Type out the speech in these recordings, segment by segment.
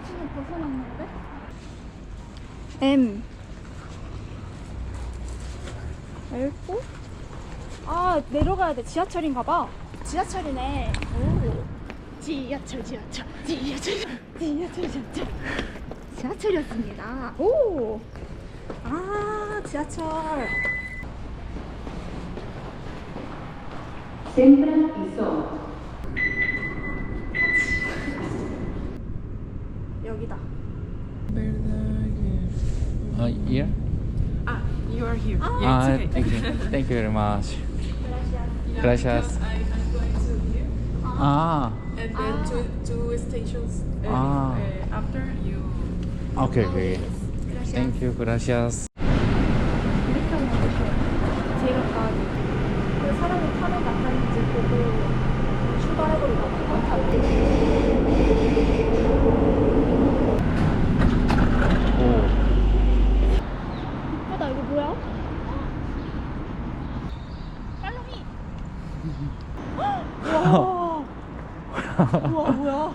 음, 지금 벗어났는데? M. L4? 아 내려가야 돼. 지하철인가 봐. 지하철이네. 오. 지하철 지하철. 지하철 지하철 지하철. 지하철이었습니다. 오아 지하철. Sembra y Sol. 여기다 아, here? Ah, you are here. Ah. Yeah, 아, it's okay. thank you. Thank you very much. Gracias. I, I'm going to here, 아, and then two, two stations uh, Ah. uh, after you. 오케이, 오케이. Thank you, gracias. 이렇게 하면 어떡해 제일 가까이 그 사람이 타는 낙하인지 보고 출발해버리나 우와 뭐야?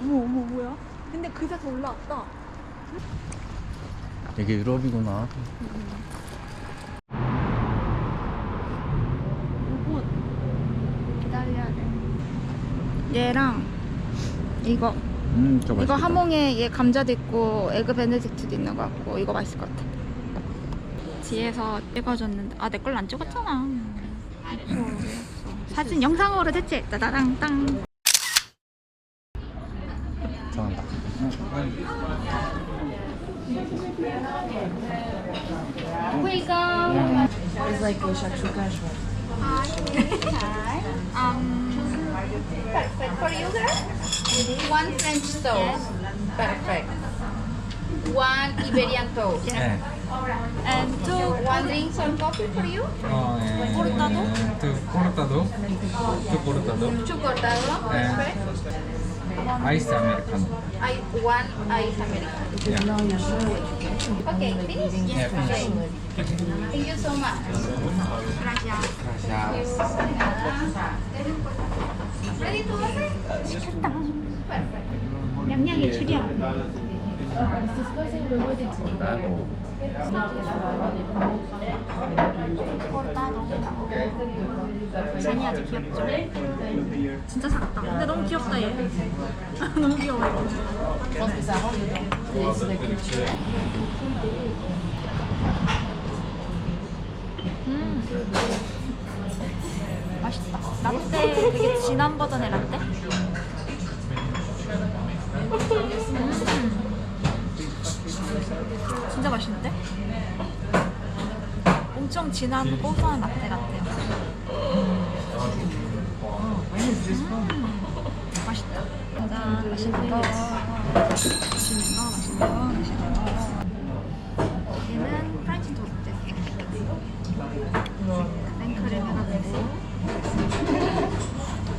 어머 어머 뭐야? 근데 그새 더 올라왔다. 이게 유럽이구나. 로봇 기다려야 돼. 얘랑 이거. 음, 저 이거 맛있겠다. 하몽에 얘 감자도 있고 에그 베네딕트도 있는 것 같고 이거 맛있을 것 같아. 뒤에서 찍어줬는데. 아 내 걸로 안 찍었잖아. 없어, 없어. 사진 영상으로 대체 따다랑 땅 정한다. It's like a shakshuka um, Perfect for you, girl. One French toast. Perfect. One Iberian toast. 네. And two One drink or coffee for you. 어, 예. Cortado? 두 코르타도? 두 코르타도? Two cortado. 네. Perfect. 아이스 아메리카노. I one ice Americano. 예. Okay, finish. 예, Okay. Thank you so much. Ready to order? 양양의 출이야 잔이 아주 귀엽죠? 진짜 작다. 근데 너무 귀엽다 얘. 너무 귀여워 음. 맛있다. 라떼 되게 진한 버전의 라떼 엄청 진한 고소한 라떼 같아요. 음, 맛있다. 짜잔, 맛있는 거. 맛있는 거, 맛있는 거, 맛있는 거. 여기는 프렌치 토스트. 생크림 해가지고.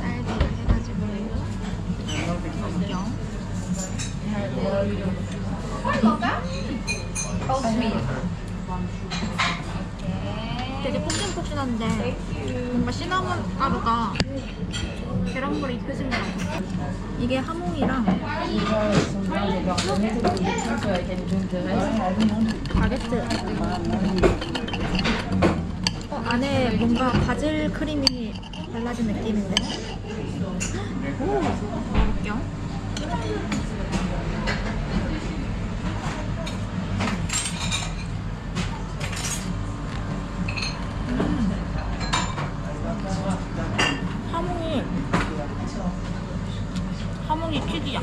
딸기를 해가지고. 연경. Oatmeal. 되게 포근포근한데 뭔가 시나몬 가루가 계란물에 입혀진 것 같아. 이게 하몽이랑 바게트. 어, 안에 뭔가 바질 크림이 발라진 느낌인데. 오, 먹어볼게요. 하몽이 퀴즈야.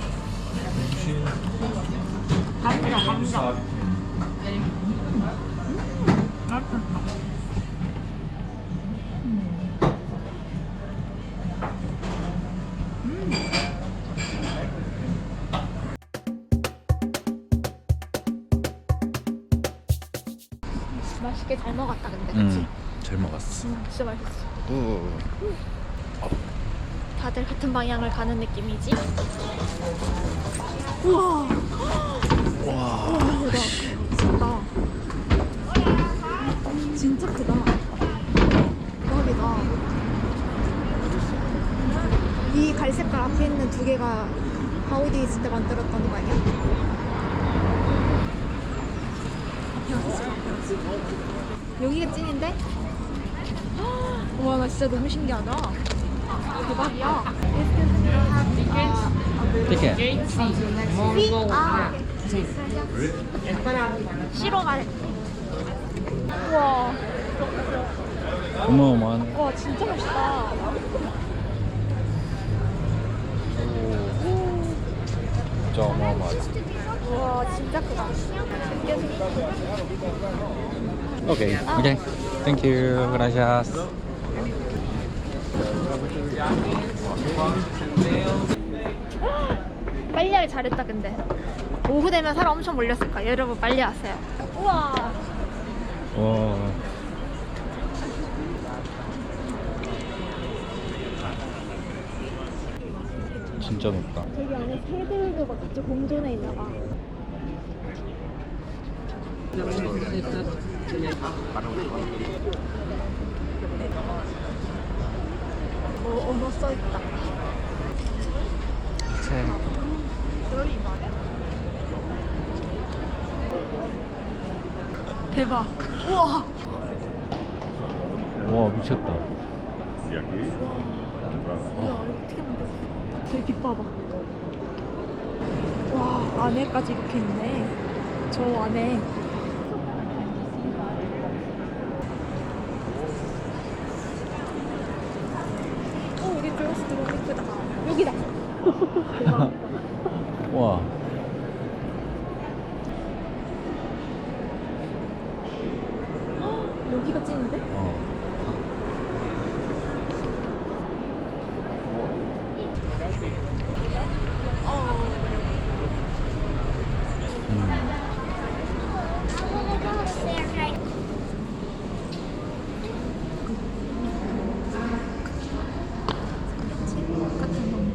감자 감자. 음, 맛있다. 맛있게 잘 먹었다 근데 그치? 음, 잘 먹었어. 음, 진짜 맛있어. 우. 다들 같은 방향을 가는 느낌이지? 우와! 와. 대박. 크다. 진짜 크다. 대박이다. 앞에 있는 두 개가 가우디 있을 때 만들었던 거 아니야? 여기가 찐인데? 와, 나 진짜 너무 신기하다. 대박이야. 티켓. 아, 시로 말. 우와, 어마어마하네. 와 진짜 멋있다. 진짜 어마어마하다. 우와, 진짜 크다. 오케이. 오케이. 땡큐. 그라시아스. 빨리 하길 잘했다 근데. 오후 되면 사람 엄청 몰렸을 거야. 여러분 빨리 하세요. 우와. 와. 진짜 높다. 저기 안에 새들도 막 같이 공존해 있나 봐. 어, 언어 써있다. 책. 대박. 우와. 와 미쳤다. 야, 이거 어떻게 만들었어? 저기 빛 봐봐. 와, 안에까지 이렇게 있네. 저 안에. 어, 여기 글라스 들어오면 예쁘다. 여기다. 와. 여기가 찐인데? 어.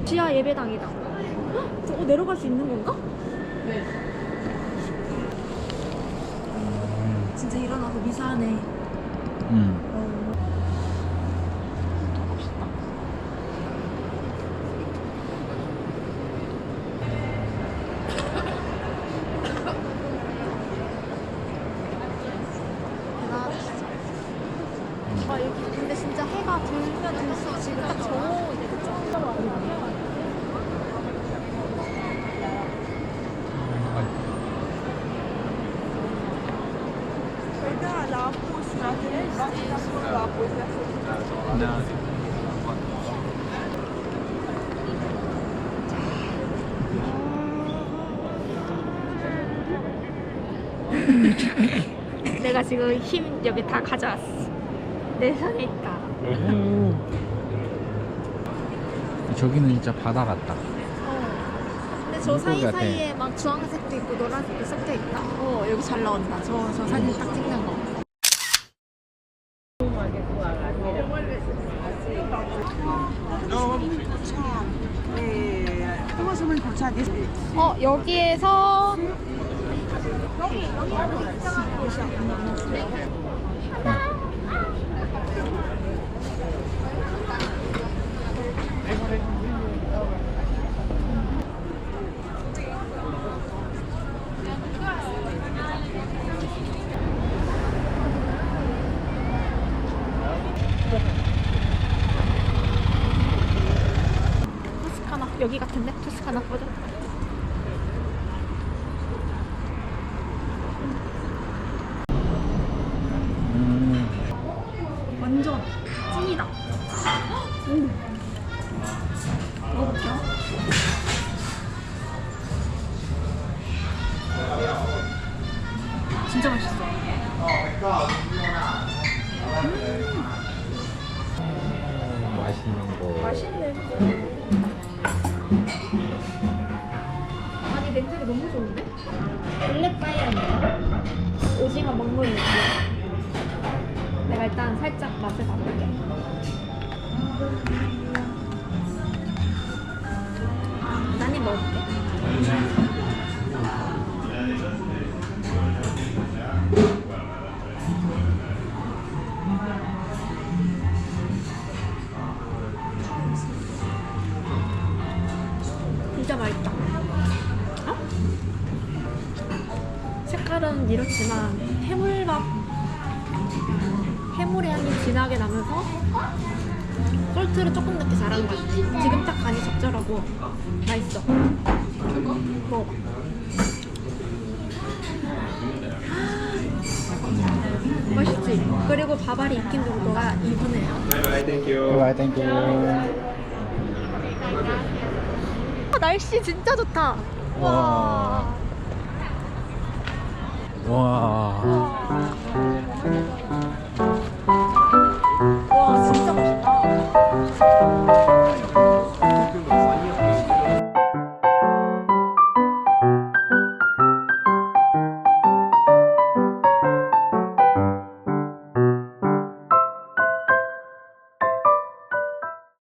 지하 예배당이다. 헉, 저거 내려갈 수 있는 건가? 네. 진짜 일어나서 미사하네. 음. 대단하다 진짜. 아 여기 근데 진짜 해가 들면 들수록 지금 딱 저거 이제 그쵸? 내가 지금 힘 여기 다 가져왔어. 내 손에 있다. 저기는 진짜 바다 같다. 근데 저 물고기 같아. 사이사이에 막 주황색도 있고 노란색도 섞여 있다. 어 여기 잘 나온다. 저, 저 사진 딱 찍는 거. 어 여기에서 토스카나 여기 같은데 토스카나 버전. 음. 완전 찐이다. 오. 먹어볼게요. 진짜 맛있어. 맛있는 거. 맛있네. 아 너무 좋은데? 블랙파이어인데 오징어 먹는 느낌. 내가 일단 살짝 맛을 봐볼게. 난입 먹어볼게. 맛은 이렇지만 해물밥 해물의 향이 진하게 나면서 솔트를 조금 늦게 잘하는 것 같아. 지금 딱 간이 적절하고 맛있어. 먹어봐. 맛있지? 그리고 밥알이 익힌 정도가 2분이에요. 바이바이 땡큐 아, 날씨 진짜 좋다. 와. 와